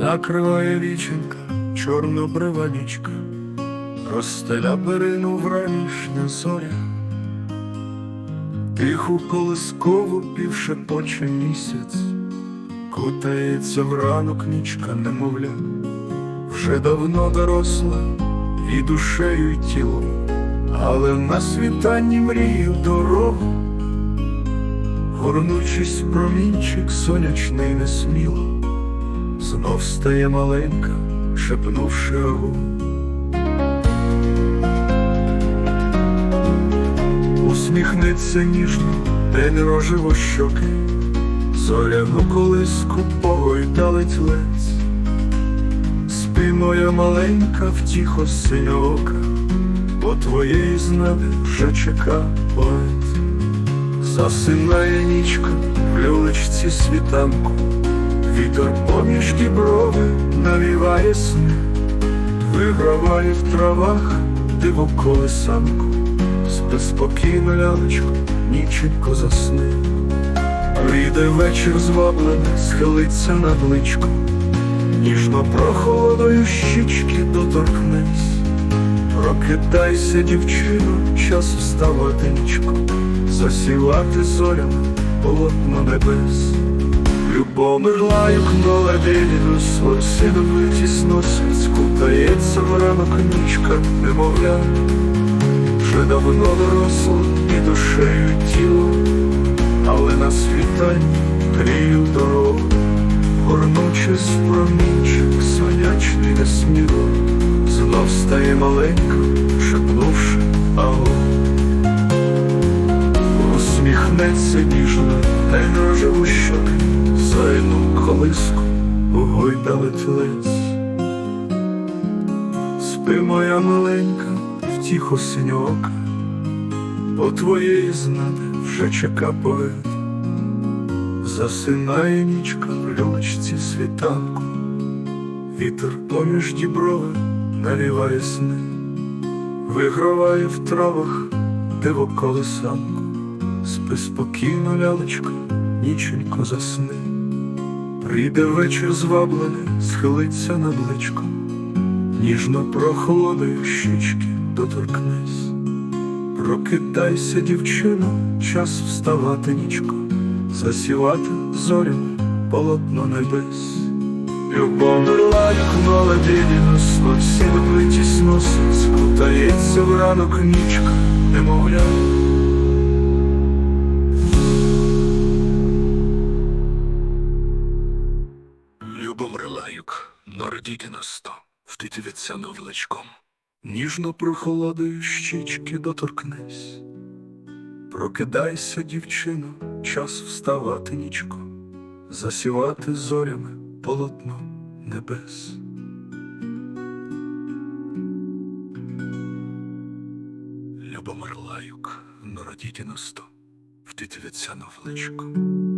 Закриває віченька, чорнобрива нічка, розстеля перину вранішня зоря, тиху колискову півшепоче місяць, кутається в ранок нічка, немовля, вже давно доросла і душею, і тілом, але на світанні мрію дорогу, горнучись промінчик сонячний несміло. Знов стає маленька, шепнувши агу. Усміхнеться ніжно, день рожево щоки, зоряну колиску погойдалить лець. Моя маленька, втіхо синьоока, бо твоєї знади вже чека поет. Засинає нічка в люлечці світанку. Вітер поміж брови навіває сни, виграває в травах диво колесанку, спи спокійно, лялечко, ніченько засни. Прийде вечір зваблений, схилиться над личком, ніжно прохолодою щічки доторкнись. Прокидайся, дівчино, час вставати нічко, засівати зорями полотно небес. Любомир лайок на ладеліну свой синовий тісно скутається в ранок нічка, немовля, вже давно доросла і душею і тілом, але на світанні грію дорогу, горнучись промінчик, сонячний несміло, знов стає маленька, шепнувши аго. Усміхнеться Зайну колиску угойдали. Спи, моя маленька, втіху синьока, по твоєї знади вже чека поет. Засинає нічка в люлечці світанку, вітер поміж діброви навіває сни, виграває в травах диво колесанку. Спи спокійно, лялечко, ніченько засни. Прийде вечір зваблений, схилиться над личком, ніжно прохолодою щічки доторкнись. Прокидайся, дівчино, час вставати нічко, засівати зорями полотно небес. Любов лайк молодині носо, сіли тісно скутається в ранок нічка, немовля. Любомир лаюк, нордіки на сто, втитивиться новличком. Ніжно прохолодою щічки доторкнись. Прокидайся, дівчино, час вставати нічко, засівати зорями полотно небес. Любомир лаюк, нордіки на сто, втитивиться новличком.